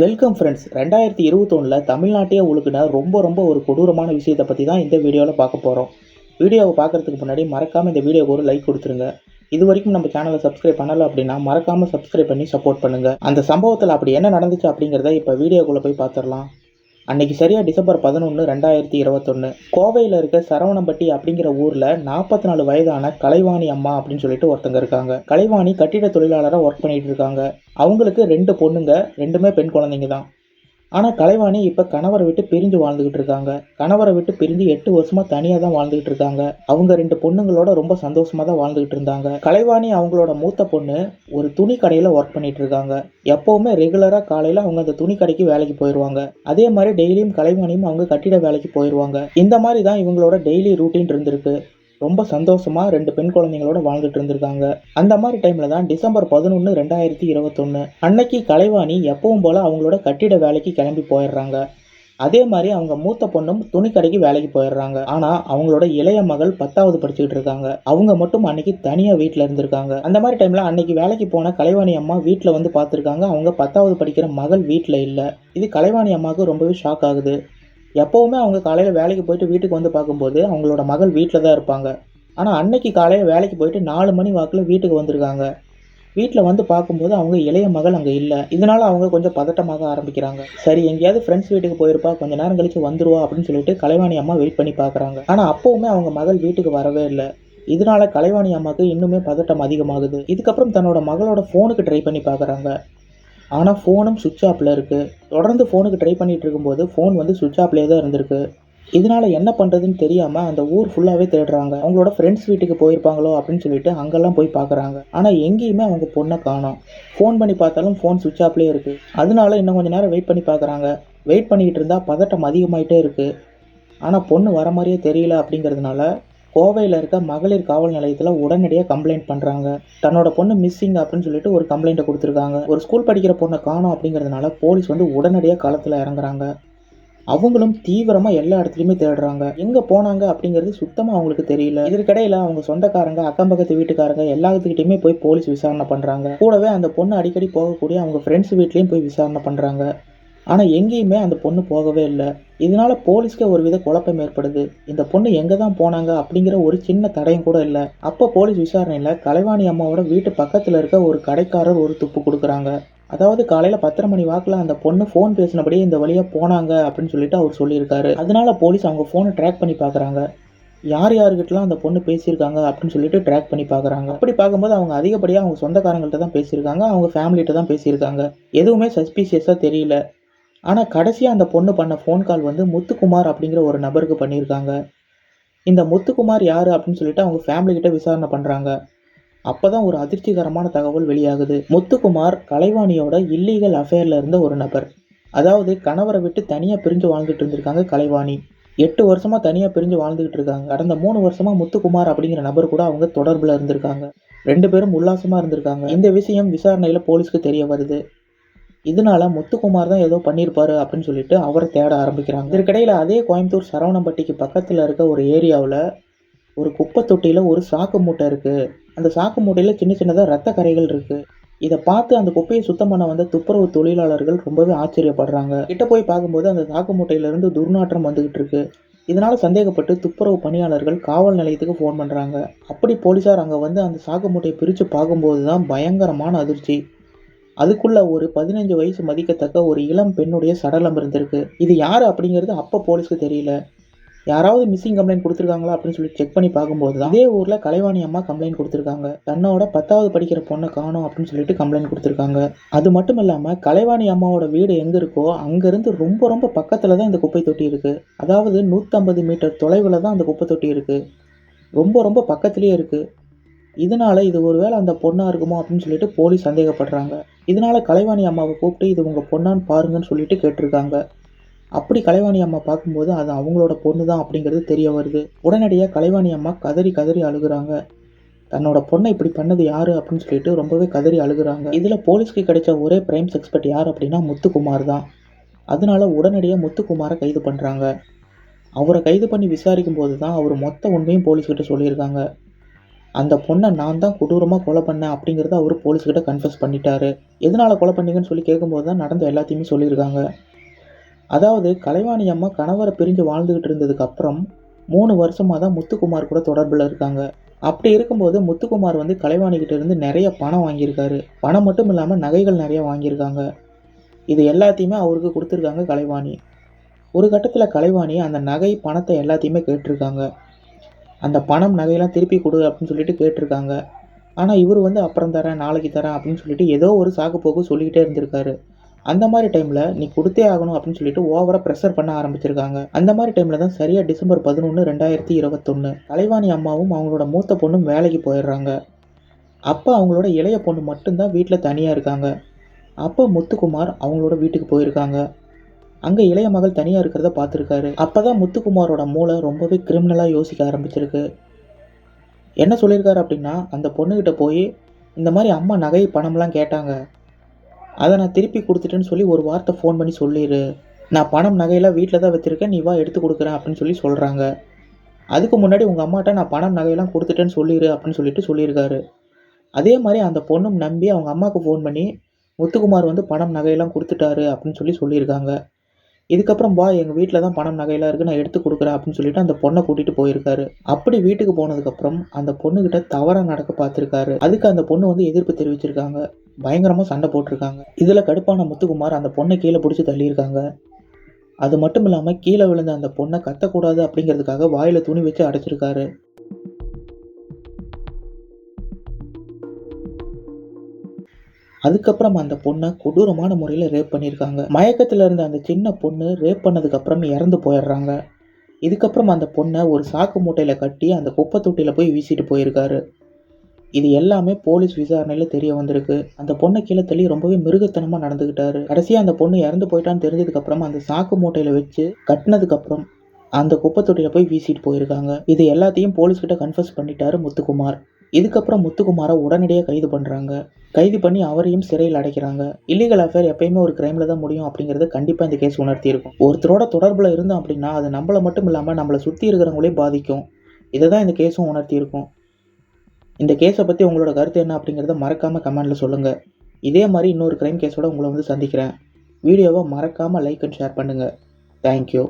Welcome friends ரெண்டாயிரத்தி இருபத்தொன்னில் தமிழ்நாட்டையே உழுக்குன ரொம்ப ரொம்ப ஒரு கொடூரமான விஷயத்தை பற்றி தான் இந்த வீடியோவில் பார்க்க போகிறோம் வீடியோவை பார்க்குறதுக்கு முன்னாடி மறக்காமல் இந்த வீடியோக்கு ஒரு லைக் கொடுத்துருங்க. இது வரைக்கும் நம்ம சேனலை சப்ஸ்கிரைப் பண்ணலை அப்படின்னா மறக்காமல் சப்ஸ்கிரைப் பண்ணி சப்போர்ட் பண்ணுங்கள் அந்த சம்பவத்தில் அப்படி என்ன நடந்துச்சு அப்படிங்கிறத இப்போ வீடியோக்குள்ளே போய் பார்த்துடலாம். அன்னைக்கு சரியா டிசம்பர் பதினொன்று ரெண்டாயிரத்தி இருபத்தொன்று கோவையில் இருக்க சரவணம்பட்டி அப்படிங்கிற ஊரில் நாற்பத்தி நாலு வயதான கலைவாணி அம்மா அப்படின்னு சொல்லிட்டு ஒருத்தங்க இருக்காங்க. கலைவாணி கட்டிட தொழிலாளராக ஒர்க் பண்ணிட்டு இருக்காங்க. அவங்களுக்கு ரெண்டு பொண்ணுங்க ரெண்டுமே பெண் குழந்தைங்க தான். ஆனால் கலைவாணி இப்போ கணவரை விட்டு பிரிஞ்சு வாழ்ந்துக்கிட்டு இருக்காங்க. கணவரை விட்டு பிரிஞ்சு எட்டு வருஷமாக தனியாக தான் வாழ்ந்துகிட்டு இருக்காங்க. அவங்க ரெண்டு பொண்ணுங்களோட ரொம்ப சந்தோஷமாக தான் வாழ்ந்துகிட்டு இருந்தாங்க. கலைவாணி அவங்களோட மூத்த பொண்ணு ஒரு துணி கடையில் ஒர்க் பண்ணிட்டு இருக்காங்க. எப்போவுமே ரெகுலராக காலையில் அவங்க அந்த துணி கடைக்கு வேலைக்கு போயிடுவாங்க அதே மாதிரி டெய்லியும் கலைவாணியும் அவங்க கட்டிட வேலைக்கு போயிடுவாங்க இந்த மாதிரி தான் இவங்களோட டெய்லி ரூட்டீன் இருந்திருக்கு. ரொம்ப சந்தோஷமாக ரெண்டு பெண் குழந்தைங்களோட வாழ்ந்துட்டு இருந்திருக்காங்க. அந்த மாதிரி டைமில் தான் டிசம்பர் பதினொன்று ரெண்டாயிரத்தி இருபத்தொன்னு அன்னைக்கு கலைவாணி எப்பவும் போல் அவங்களோட கட்டிட வேலைக்கு கிளம்பி போயிடுறாங்க. அதே மாதிரி அவங்க மூத்த பொண்ணும் துணி கடைக்கு வேலைக்கு போயிடுறாங்க. ஆனா அவங்களோட இளைய மகள் பத்தாவது படிச்சுக்கிட்டு இருக்காங்க. அவங்க மட்டும் அன்னைக்கு தனியா வீட்டில் இருந்திருக்காங்க. அந்த மாதிரி டைம்ல அன்னைக்கு வேலைக்கு போன கலைவாணி அம்மா வீட்டில் வந்து பார்த்துருக்காங்க. அவங்க பத்தாவது படிக்கிற மகள் வீட்டில் இல்லை. இது கலைவாணி அம்மாவுக்கு ரொம்பவே ஷாக் ஆகுது. எப்போவுமே அவங்க காலையில் வேலைக்கு போயிட்டு வீட்டுக்கு வந்து பார்க்கும்போது அவங்களோட மகள் வீட்டில் தான் இருப்பாங்க. ஆனால் அன்னைக்கு காலையில் வேலைக்கு போயிட்டு நாலு மணி வாக்கில் வீட்டுக்கு வந்திருக்காங்க. வீட்டில் வந்து பார்க்கும்போது அவங்க இளைய மகள் அங்கே இல்லை. இதனால் அவங்க கொஞ்சம் பதட்டமாக ஆரம்பிக்கிறாங்க. சரி எங்கேயாவது ஃப்ரெண்ட்ஸ் வீட்டுக்கு போயிருப்பா கொஞ்ச நேரம் கழிச்சு வந்துருவா அப்படின்னு சொல்லிட்டு கலைவாணி அம்மா வெயிட் பண்ணி பார்க்குறாங்க. ஆனால் அப்போவுமே அவங்க மகள் வீட்டுக்கு வரவே இல்லை. இதனால கலைவாணி அம்மாவுக்கு இன்னுமே பதட்டம் அதிகமாகுது. இதுக்கப்புறம் தன்னோட மகளோட ஃபோனுக்கு ட்ரை பண்ணி பார்க்குறாங்க. ஆனால் ஃபோனும் சுவிட்ச் ஆஃபில் இருக்குது தொடர்ந்து ஃபோனுக்கு ட்ரை பண்ணிகிட்டு இருக்கும்போது ஃபோன் வந்து சுவிட்ச் ஆஃப்லேயே தான் இருந்திருக்கு. இதனால என்ன பண்ணுறதுன்னு தெரியாமல் அந்த ஊர் ஃபுல்லாகவே தேடுறாங்க. அவங்களோட ஃப்ரெண்ட்ஸ் வீட்டுக்கு போயிருப்பாங்களோ அப்படின்னு சொல்லிட்டு அங்கெல்லாம் போய் பார்க்குறாங்க ஆனால் எங்கேயுமே அவங்க பொண்ணை காணோம். ஃபோன் பண்ணி பார்த்தாலும் ஃபோன் சுவிட்ச் ஆஃப்லேயே இருக்குது அதனால இன்னும் கொஞ்சம் நேரம் வெயிட் பண்ணி பார்க்குறாங்க வெயிட் பண்ணிக்கிட்டு இருந்தால் பதட்டம் அதிகமாயிட்டே இருக்குது ஆனால் பொண்ணு வர மாதிரியே தெரியல அப்படிங்கிறதுனால கோவையில் இருக்க மகளிர் காவல் நிலையத்தில் உடனடியாக கம்ப்ளைண்ட் பண்ணுறாங்க தன்னோட பொண்ணு மிஸ்ஸிங் அப்படின்னு சொல்லிட்டு ஒரு கம்ப்ளைண்ட்டை கொடுத்துருக்காங்க. ஒரு ஸ்கூல் படிக்கிற பொண்ணை காணும் அப்படிங்கிறதுனால போலீஸ் வந்து உடனடியாக களத்தில் இறங்குறாங்க. அவங்களும் தீவிரமாக எல்லா இடத்துலையுமே தேடுறாங்க. எங்கே போனாங்க அப்படிங்கிறது சுத்தமாக அவங்களுக்கு தெரியல. இதற்கிடையில் அவங்க சொந்தக்காரங்க அக்கம் பக்கத்து வீட்டுக்காரங்க எல்லாத்துக்கிட்டையுமே போய் போலீஸ் விசாரணை பண்ணுறாங்க கூடவே அந்த பொண்ணு அடிக்கடி போகக்கூடிய அவங்க ஃப்ரெண்ட்ஸ் வீட்லேயும் போய் விசாரணை பண்ணுறாங்க ஆனால் எங்கேயுமே அந்த பொண்ணு போகவே இல்லை. இதனால போலீஸ்க்கு ஒரு வித குழப்பம் ஏற்படுது. இந்த பொண்ணு எங்கே தான் போனாங்க அப்படிங்கிற ஒரு சின்ன தடையும் கூட இல்லை. அப்போ போலீஸ் விசாரணையில் கலைவாணி அம்மாவோட வீட்டு பக்கத்தில் இருக்க ஒரு கடைக்காரர் ஒரு துப்பு கொடுக்குறாங்க. அதாவது காலையில் பத்தரை மணி வாக்கில் அந்த பொண்ணு ஃபோன் பேசினபடியே இந்த வழியாக போனாங்க அப்படின்னு சொல்லிட்டு அவர் சொல்லியிருக்காரு. அதனால போலீஸ் அவங்க ஃபோனை ட்ராக் பண்ணி பார்க்குறாங்க யார் யாருக்கிட்டலாம் அந்த பொண்ணு பேசியிருக்காங்க அப்படின்னு சொல்லிட்டு ட்ராக் பண்ணி பார்க்குறாங்க அப்படி பார்க்கும்போது அவங்க அதிகப்படியாக அவங்க சொந்தக்காரங்கள்ட்ட தான் பேசியிருக்காங்க. அவங்க ஃபேமிலிகிட்ட தான் பேசியிருக்காங்க. எதுவுமே சஸ்பீஷியஸாக தெரியல. ஆனால் கடைசியாக அந்த பொண்ணு பண்ண ஃபோன் கால் வந்து முத்துக்குமார் அப்படிங்கிற ஒரு நபருக்கு பண்ணியிருக்காங்க. இந்த முத்துக்குமார் யார் அப்படின்னு சொல்லிட்டு அவங்க ஃபேமிலிக்கிட்ட விசாரணை பண்ணுறாங்க அப்போ தான் ஒரு அதிர்ச்சிகரமான தகவல் வெளியாகுது. முத்துக்குமார் கலைவாணியோட இல்லீகல் அஃபேரில் இருந்த ஒரு நபர். அதாவது கணவரை விட்டு தனியாக பிரிஞ்சு வாழ்ந்துட்டு இருந்திருக்காங்க கலைவாணி. எட்டு வருஷமாக தனியாக பிரிஞ்சு வாழ்ந்துகிட்டு இருக்காங்க. கடந்த மூணு வருஷமாக முத்துக்குமார் அப்படிங்கிற நபர் கூட அவங்க தொடர்பில் இருந்திருக்காங்க. ரெண்டு பேரும் உல்லாசமாக இருந்திருக்காங்க. இந்த விஷயம் விசாரணையில் போலீஸ்க்கு தெரிய வருது. இதனால முத்துக்குமார் தான் ஏதோ பண்ணியிருப்பாரு அப்படின்னு சொல்லிட்டு அவரை தேட ஆரம்பிக்கிறாங்க. இதற்கிடையில் அதே கோயம்புத்தூர் சரவணம்பட்டிக்கு பக்கத்தில் இருக்க ஒரு ஏரியாவில் ஒரு குப்பை தொட்டியில் ஒரு சாக்கு மூட்டை இருக்குது அந்த சாக்கு மூட்டையில் சின்ன சின்னதாக ரத்த கரைகள் இருக்குது இதை பார்த்து அந்த குப்பையை சுத்தம் பண்ண வந்த துப்புரவு தொழிலாளர்கள் ரொம்பவே ஆச்சரியப்படுறாங்க. கிட்ட போய் பார்க்கும்போது அந்த சாக்கு மூட்டையிலேருந்து துர்நாற்றம் வந்துகிட்டு இருக்கு. இதனால் சந்தேகப்பட்டு துப்புரவு பணியாளர்கள் காவல் நிலையத்துக்கு ஃபோன் பண்ணுறாங்க அப்படி போலீஸார் அங்கே வந்து அந்த சாக்கு மூட்டையை பிரித்து பார்க்கும்போது தான் பயங்கரமான அதிர்ச்சி. அதுக்குள்ளே ஒரு பதினஞ்சு வயசு மதிக்கத்தக்க ஒரு இளம் பெண்ணுடைய சடலம் இருந்திருக்கு. இது யார் அப்படிங்கிறது அப்போ போலீஸ்க்கு தெரியல. யாராவது மிஸ்ஸிங் கம்ப்ளைண்ட் கொடுத்துருக்காங்களா அப்படின்னு சொல்லி செக் பண்ணி பார்க்கும்போது தான் அதே ஊரில் கலைவாணி அம்மா கம்ப்ளைண்ட் கொடுத்துருக்காங்க. தன்னோட பத்தாவது படிக்கிற பொண்ணை காணும் அப்படின்னு சொல்லிட்டு கம்ப்ளைண்ட் கொடுத்துருக்காங்க. அது மட்டும் இல்லாமல் கலைவாணி அம்மாவோட வீடு எங்கே இருக்கோ அங்கேருந்து ரொம்ப ரொம்ப பக்கத்தில் தான் இந்த குப்பை தொட்டி இருக்குது அதாவது நூற்றம்பது மீட்டர் தொலைவில் தான் அந்த குப்பை தொட்டி இருக்குது ரொம்ப ரொம்ப பக்கத்துலேயே இருக்குது இதனால இது ஒருவேளை அந்த பொண்ணாக இருக்குமோ அப்படின்னு சொல்லிட்டு போலீஸ் சந்தேகப்படுறாங்க. இதனால் கலைவாணி அம்மாவை கூப்பிட்டு இது உங்கள் பொண்ணான்னு பாருங்கன்னு சொல்லிட்டு கேட்டிருக்காங்க. அப்படி கலைவாணி அம்மா பார்க்கும்போது அது அவங்களோட பொண்ணு தான் அப்படிங்கிறது தெரிய வருது. உடனடியாக கலைவாணி அம்மா கதறி கதறி அழுகுறாங்க. தன்னோட பொண்ணை இப்படி பண்ணது யாரு அப்படின்னு சொல்லிட்டு ரொம்பவே கதறி அழுகுறாங்க. இதில் போலீஸ்க்கு கிடைச்ச ஒரே பிரைம் எக்ஸ்பர்ட் யார் அப்படின்னா முத்துக்குமார் தான். அதனால உடனடியாக முத்துக்குமாரை கைது பண்ணுறாங்க அவரை கைது பண்ணி விசாரிக்கும் போது தான் அவர் மொத்த உண்மையும் போலீஸ்கிட்ட சொல்லியிருக்காங்க. அந்த பொண்ணை நான் தான் கொடூரமாக கொலை பண்ணேன் அப்படிங்கிறத அவர் போலீஸ்கிட்ட கன்ஃபஸ் பண்ணிட்டாரு. எதனால் கொலை பண்ணீங்கன்னு சொல்லி கேட்கும்போது தான் நடந்த எல்லாத்தையுமே சொல்லியிருக்காங்க. அதாவது கலைவாணி அம்மா கணவரை பிரிஞ்சு வாழ்ந்துக்கிட்டு இருந்ததுக்கு அப்புறம் மூணு வருஷமாக தான் முத்துக்குமார் கூட தொடர்பில் இருக்காங்க. அப்படி இருக்கும்போது முத்துக்குமார் வந்து கலைவாணிக்கிட்ட இருந்து நிறைய பணம் வாங்கியிருக்காரு. பணம் மட்டும் இல்லாமல் நகைகள் நிறைய வாங்கியிருக்காங்க. இது எல்லாத்தையுமே அவருக்கு கொடுத்துருக்காங்க கலைவாணி. ஒரு கட்டத்தில் கலைவாணி அந்த நகை பணத்தை எல்லாத்தையுமே கேட்டிருக்காங்க. அந்த பணம் நகையெல்லாம் திருப்பி கொடு அப்படின்னு சொல்லிட்டு கேட்டிருக்காங்க. ஆனால் இவர் வந்து அப்புறம் தரேன் நாளைக்கு தரேன் அப்படின்னு சொல்லிட்டு ஏதோ ஒரு சாக்கு போக்கு சொல்லிக்கிட்டே இருந்திருக்காரு. அந்த மாதிரி டைமில் நீ கொடுத்தே ஆகணும் அப்படின்னு சொல்லிட்டு ஓவராக ப்ரெஷர் பண்ண ஆரம்பிச்சிருக்காங்க. அந்த மாதிரி டைமில் தான் சரியாக டிசம்பர் பதினொன்று ரெண்டாயிரத்தி இருபத்தொன்று தலைவாணி அம்மாவும் அவங்களோட மூத்த பொண்ணும் வேலைக்கு போயிடுறாங்க. அப்போ அவங்களோட இளைய பொண்ணு மட்டும்தான் வீட்டில் தனியாக இருக்காங்க. அப்போ முத்துக்குமார் அவங்களோட வீட்டுக்கு போயிருக்காங்க. அங்கே இளைய மகள் தனியாக இருக்கிறத பார்த்துருக்காரு. அப்பதான் முத்துக்குமாரோட மூளை ரொம்பவே கிரிமினலாக யோசிக்க ஆரம்பிச்சிருக்கு. என்ன சொல்லியிருக்காரு அப்படின்னா அந்த பொண்ணுக்கிட்ட போய் இந்த மாதிரி அம்மா நகை பணம்லாம் கேட்டாங்க. அதை நான் திருப்பி கொடுத்துட்டேன்னு சொல்லி ஒரு வார்த்தை ஃபோன் பண்ணி சொல்லிடு நான் பணம் நகையெல்லாம் வீட்டில் தான் வச்சுருக்கேன் நீ வா எடுத்து கொடுக்குறேன் அப்படின்னு சொல்லி சொல்கிறாங்க அதுக்கு முன்னாடி உங்கள் அம்மாட்ட நான் பணம் நகையெல்லாம் கொடுத்துட்டேன்னு சொல்லிடு அப்படின்னு சொல்லிட்டு சொல்லியிருக்காரு. அதே மாதிரி அந்த பொண்ணும் நம்பி அவங்க அம்மாவுக்கு ஃபோன் பண்ணி முத்துக்குமார் வந்து பணம் நகையெல்லாம் கொடுத்துட்டாரு அப்படின்னு சொல்லி சொல்லியிருக்காங்க. இதுக்கப்புறம் வா எங்கள் வீட்டில் தான் பணம் நகையெல்லாம் இருக்குது நான் எடுத்து கொடுக்குறேன் அப்படின்னு சொல்லிட்டு அந்த பொண்ணை கூட்டிகிட்டு போயிருக்காரு. அப்படி வீட்டுக்கு போனதுக்கப்புறம் அந்த பொண்ணுக்கிட்ட தவறாக நடக்க பார்த்துருக்காரு. அதுக்கு அந்த பொண்ணு வந்து எதிர்ப்பு தெரிவிச்சிருக்காங்க. பயங்கரமாக சண்டை போட்டிருக்காங்க. இதில் கடுப்பான முத்துக்குமார் அந்த பொண்ணை கீழே பிடிச்சி தள்ளியிருக்காங்க. அது மட்டும் இல்லாமல் கீழே விழுந்த அந்த பொண்ணை கத்தக்கூடாது அப்படிங்கிறதுக்காக வாயில் துணி வச்சு அடைச்சிருக்காரு. அதுக்கப்புறம் அந்த பொண்ணை கொடூரமான முறையில் ரேப் பண்ணியிருக்காங்க. மயக்கத்தில் இருந்த அந்த சின்ன பொண்ணு ரேப் பண்ணதுக்கப்புறம் இறந்து போயிடுறாங்க. இதுக்கப்புறம் அந்த பொண்ணை ஒரு சாக்கு மூட்டையில் கட்டி அந்த குப்பை தொட்டியில் போய் வீசிட்டு போயிருக்காரு. இது எல்லாமே போலீஸ் விசாரணையில் தெரிய வந்திருக்கு. அந்த பொண்ணை கீழே தள்ளி ரொம்பவே மிருகத்தனமாக நடந்துக்கிட்டாரு கடைசியாக அந்த பொண்ணு இறந்து போயிட்டான்னு தெரிஞ்சதுக்கப்புறம் அந்த சாக்கு மூட்டையில் வச்சு கட்டினதுக்கப்புறம் அந்த குப்பை தொட்டியில் போய் வீசிட்டு போயிருக்காங்க. இது எல்லாத்தையும் போலீஸ்கிட்ட கன்ஃபர்ஸ் பண்ணிட்டாரு முத்துக்குமார். இதுக்கப்புறம் முத்துக்குமாரை உடனடியாக கைது பண்ணுறாங்க கைது பண்ணி அவரையும் சிறையில் அடைக்கிறாங்க. இல்லீகல் அஃபேர் எப்பயுமே ஒரு கிரைமில் தான் முடியும் அப்படிங்கிறத கண்டிப்பாக இந்த கேஸ் உணர்த்தியிருக்கும். ஒருத்தரோட தொடர்பில் இருந்தோம் அப்படின்னா அது நம்மளை மட்டும் இல்லாமல் நம்மளை சுற்றி இருக்கிறவங்களையும் பாதிக்கும். இதை தான் இந்த கேஸும் உணர்த்தி இருக்கும் இந்த கேஸை பற்றி உங்களோட கருத்து என்ன அப்படிங்கிறத மறக்காமல் கமெண்டில் சொல்லுங்கள் இதே மாதிரி இன்னொரு க்ரைம் கேஸோட உங்களை வந்து சந்திக்கிறேன். வீடியோவை மறக்காமல் லைக் அண்ட் ஷேர் பண்ணுங்கள் தேங்க்யூ